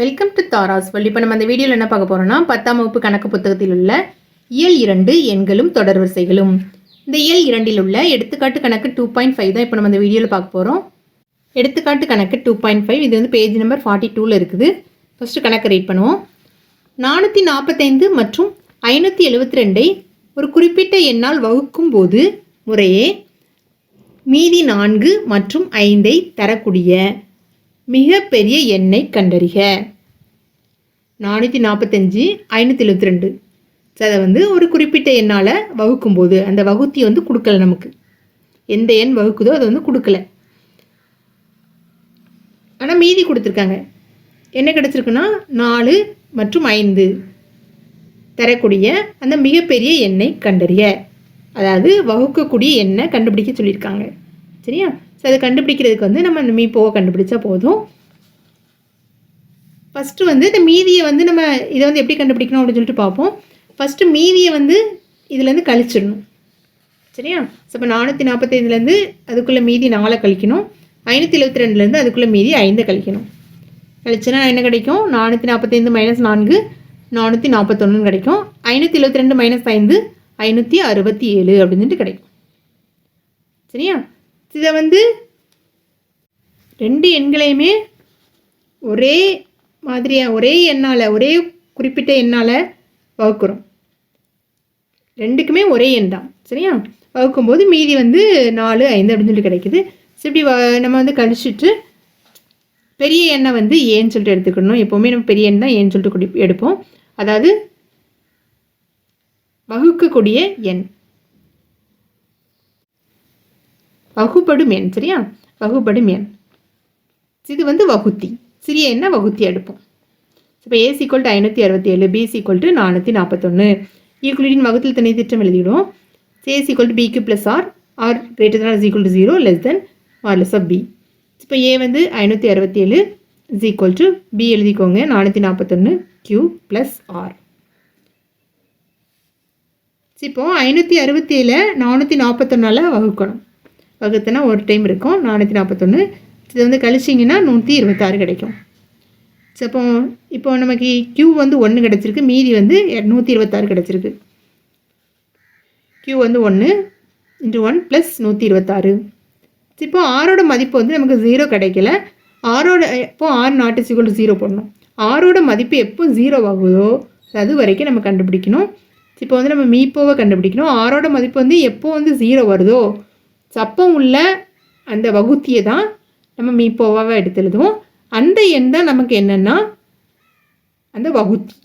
Welcome to Tara's Valli இப்போ நம்ம அந்த வீடியோவில் என்ன பார்க்க போகிறோம்னா பத்தாம் வகுப்பு கணக்கு புத்தகத்தில் உள்ள இயல் இரண்டு எண்களும் தொடர் வரிசைகளும். இந்த இயல் இரண்டில் உள்ள எடுத்துக்காட்டு கணக்கு டூ பாயிண்ட் ஃபைவ் தான் இப்போ நம்ம அந்த வீடியோவில் பார்க்க போகிறோம் எடுத்துக்காட்டு கணக்கு டூ பாயிண்ட் ஃபைவ் இது வந்து பேஜ் நம்பர் ஃபார்ட்டி டூவில் இருக்குது. ஃபஸ்ட்டு கணக்கு ரீட் பண்ணுவோம். நானூற்றி நாற்பத்தைந்து மற்றும் ஐநூற்றி எழுபத்தி ரெண்டை ஒரு குறிப்பிட்ட எண்ணால் வகுக்கும் போது முறையே மீதி நான்கு மற்றும் ஐந்தை தரக்கூடிய மிகப்பெரிய எண்ணை கண்டறிக. நானூற்றி நாற்பத்தஞ்சு ஐநூற்றி எழுபத்தி ரெண்டு ஸோ அதை வந்து ஒரு குறிப்பிட்ட எண்ணால் வகுக்கும்போது அந்த வகுத்தி வந்து கொடுக்கல நமக்கு. எந்த எண் வகுக்குதோ அதை வந்து கொடுக்கல. ஆனால் மீதி கொடுத்துருக்காங்க. என்ன கிடச்சிருக்குன்னா நாலு மற்றும் ஐந்து தரக்கூடிய அந்த மிகப்பெரிய எண்ணை கண்டறிய. அதாவது வகுக்கக்கூடிய எண்ணை கண்டுபிடிக்க சொல்லியிருக்காங்க. சரியா? ஸோ அதை கண்டுபிடிக்கிறதுக்கு வந்து நம்ம அந்த மீப்போவை கண்டுபிடிச்சா போதும். ஃபஸ்ட்டு வந்து இந்த மீதியை வந்து நம்ம இதை வந்து எப்படி கண்டுபிடிக்கணும் அப்படின்னு சொல்லிட்டு பார்ப்போம். ஃபஸ்ட்டு மீதியை வந்து இதுலேருந்து கழிச்சிடணும். சரியா? ஸோ இப்போ நானூற்றி நாற்பத்தைந்துலேருந்து அதுக்குள்ளே மீதி நாலை கழிக்கணும். ஐநூற்றி எழுபத்தி ரெண்டுலேருந்து அதுக்குள்ளே மீதி ஐந்தை கழிக்கணும். கழிச்சுன்னா என்ன கிடைக்கும்? நானூற்றி நாற்பத்தைந்து மைனஸ் நான்கு நானூற்றி நாற்பத்தொன்னு கிடைக்கும். ஐநூற்றி எழுபத்தி ரெண்டு மைனஸ் ஐந்து ஐநூற்றி அறுபத்தி ஏழு அப்படின்னு சொல்லிட்டு கிடைக்கும். சரியா? இதை வந்து ரெண்டு எண்களையுமே ஒரே மாதிரியாக ஒரே எண்ணால் ஒரே குறிப்பிட்ட எண்ணால் வகுக்கிறோம். ரெண்டுக்குமே ஒரே எண் தான் சரியா? வகுக்கும்போது மீதி வந்து நாலு ஐந்து அப்படின்னு சொல்லி கிடைக்குது. ஸோ இப்படி வ- நம்ம வந்து கழிச்சிட்டு பெரிய எண்ணை வந்து ஏன்னு சொல்லிட்டு எடுத்துக்கணும். எப்போவுமே நம்ம பெரிய எண் தான் ஏன்னு சொல்லிட்டு எடுப்போம். அதாவது வகுக்கக்கூடிய எண். வகுபடும் எண் சரியா? வகுபடும் எண் இது வந்து வகுத்தி. சிறிய எண்ணை வகுத்தி எடுப்போம். இப்போ ஏசி சீக்வல் டு ஐநூற்றி அறுபத்தி ஏழு பிசி சீக்வல் டு நானூற்றி நாற்பத்தொன்று ஈக்குவலிட்டின் e வகுத்தில் தனி திட்டம் எழுதிவிடும் a is equal to b q plus r r greater than equal to zero less than r less of b இப்போ ஏ வந்து ஐநூற்றி அறுபத்தி ஏழு இஸ் ஈக்குவல் டு பி எழுதிக்கோங்க நானூற்றி நாற்பத்தொன்று கியூ ப்ளஸ் ஆர் இப்போது ஐநூற்றி அறுபத்தி ஏழு நானூற்றி நாற்பத்தொன்னால் வகுக்கணும். வகுத்துனா ஒரு டைம் இருக்கும் நானூற்றி நாற்பத்தொன்று இது வந்து கழிச்சிங்கன்னா நூற்றி இருபத்தாறு கிடைக்கும். ஸோ அப்போ இப்போ நமக்கு க்யூ வந்து ஒன்று கிடச்சிருக்கு மீதி வந்து நூற்றி இருபத்தாறு கிடச்சிருக்கு. க்யூ வந்து ஒன்று இன்ட்டு ஒன் ப்ளஸ் நூற்றி இருபத்தாறு. இப்போ ஆரோட மதிப்பு வந்து நமக்கு ஜீரோ கிடைக்கல. ஆரோட எப்போ ஆறு நாட்டு சிக்கல் ஜீரோ போடணும். ஆரோட மதிப்பு எப்போ ஜீரோ ஆகுதோ அது வரைக்கும் நம்ம கண்டுபிடிக்கணும். இப்போ வந்து நம்ம மீப்போவை கண்டுபிடிக்கணும். ஆரோட மதிப்பு வந்து எப்போ வந்து ஜீரோ வருதோ சப்பம் உள்ள அந்த வகுத்தியை தான் நம்ம மீப்போவாவை எடுத்து எழுதுவோம். அந்த எண் தான் நமக்கு என்னென்னா அந்த வகுத்தி.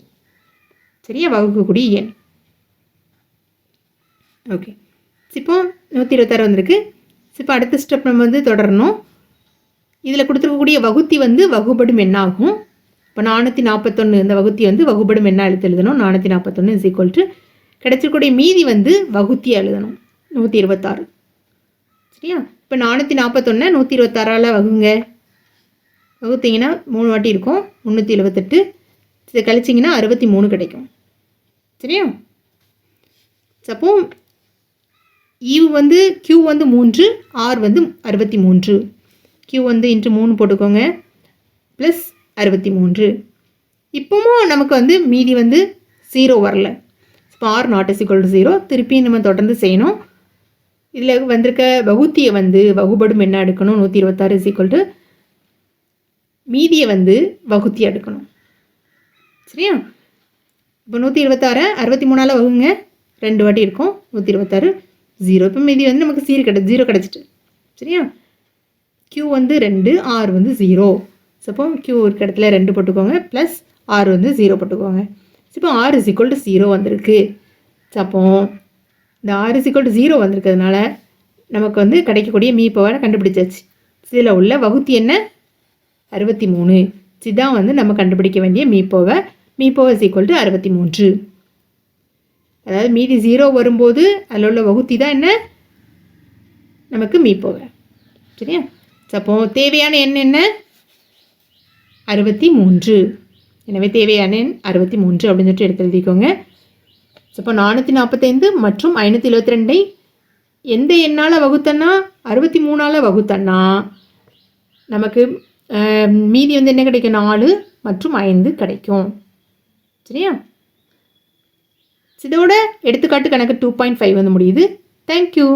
சரியா? வகுக்கக்கூடிய எண். ஓகே. இப்போ நூற்றி இருபத்தாறு வந்திருக்கு. இப்போ அடுத்த ஸ்டெப் நம்ம வந்து தொடரணும். இதில் கொடுத்துருக்கக்கூடிய வகுத்தி வந்து வகுபடும் எண்ணாகும். இப்போ நானூற்றி நாற்பத்தொன்று இந்த வகுத்தி வந்து வகுபடும் எண்ணா எழுத்து எழுதணும். நானூற்றி நாற்பத்தொன்று இஸ் ஈக்குவல் டு கிடைச்சிருக்கக்கூடிய மீதி வந்து வகுத்தியாக எழுதணும். நூற்றி இருபத்தாறு. சரியா? இப்போ நானூற்றி நாற்பத்தொன்று நூற்றி இருபத்தாறால் வகுங்க. வகுத்தீங்கன்னா மூணு வாட்டி இருக்கும். முந்நூற்றி எழுபத்தெட்டு இதை கழிச்சிங்கன்னா அறுபத்தி மூணு கிடைக்கும். சரியா? அப்போ ஈவு e வந்து கியூ வந்து மூன்று ஆர் வந்து அறுபத்தி மூன்று கியூ வந்து இன்ட்டு மூணு போட்டுக்கோங்க. ப்ளஸ் அறுபத்தி மூன்று இப்போவும் நமக்கு வந்து மீதி வந்து ஜீரோ வரல. இப்போ r not is to zero திருப்பியும் நம்ம தொடர்ந்து செய்யணும். இதில் வந்திருக்க வகுத்தியை வந்து வகுபடும் என்ன எடுக்கணும்? நூற்றி இருபத்தாறு இஸ் டு மீதியை வந்து வகுத்தி எடுக்கணும். சரியா? இப்போ நூற்றி இருபத்தாறு அறுபத்தி மூணால் வகுங்க. ரெண்டு வாட்டி இருக்கும். நூற்றி இருபத்தாறு ஜீரோ இப்போ மீதி வந்து நமக்கு சீர் கிட ஜீரோ கிடச்சிட்டு. சரியா? க்யூ வந்து ரெண்டு ஆர் வந்து ஜீரோ ஸோ க்யூ இருக்க இடத்துல ரெண்டு போட்டுக்கோங்க ப்ளஸ் ஆர் வந்து ஜீரோ போட்டுக்கோங்க. இப்போ r is equal to zero வந்திருக்கு. சப்போ இந்த r is equal to zero வந்திருக்கிறதுனால நமக்கு வந்து கிடைக்கக்கூடிய மீப்பவை கண்டுபிடிச்சாச்சு. இதில் உள்ள வகுத்தி என்ன? அறுபத்தி மூணு இதுதான் வந்து நம்ம கண்டுபிடிக்க வேண்டிய மீப்போவை மீப்போவை இஸ் ஈக்குவல் டு அறுபத்தி மூன்று அதாவது மீதி ஜீரோ வரும்போது அதில் உள்ள வகுத்தி தான் என்ன? நமக்கு மீப்போவை சரியா? அப்போ தேவையான எண் என்ன? அறுபத்தி மூன்று எனவே தேவையான எண் அறுபத்தி மூன்று அப்படின்னு சொல்லிட்டு எடுத்து எழுதிக்கோங்க. இப்போ நானூற்றி நாற்பத்தைந்து மற்றும் ஐநூற்றி இருபத்தி ரெண்டை எந்த எண்ணால் வகுத்தன்னா? அறுபத்தி மூணால் வகுத்தன்னா? நமக்கு மீதி வந்து என்ன கிடைக்கும்? நாலு மற்றும் ஐந்து கிடைக்கும். சரியா? இதோட எடுத்துக்காட்டு கணக்கு டூ பாயிண்ட் ஃபைவ் வந்து முடியுது. தேங்க்யூ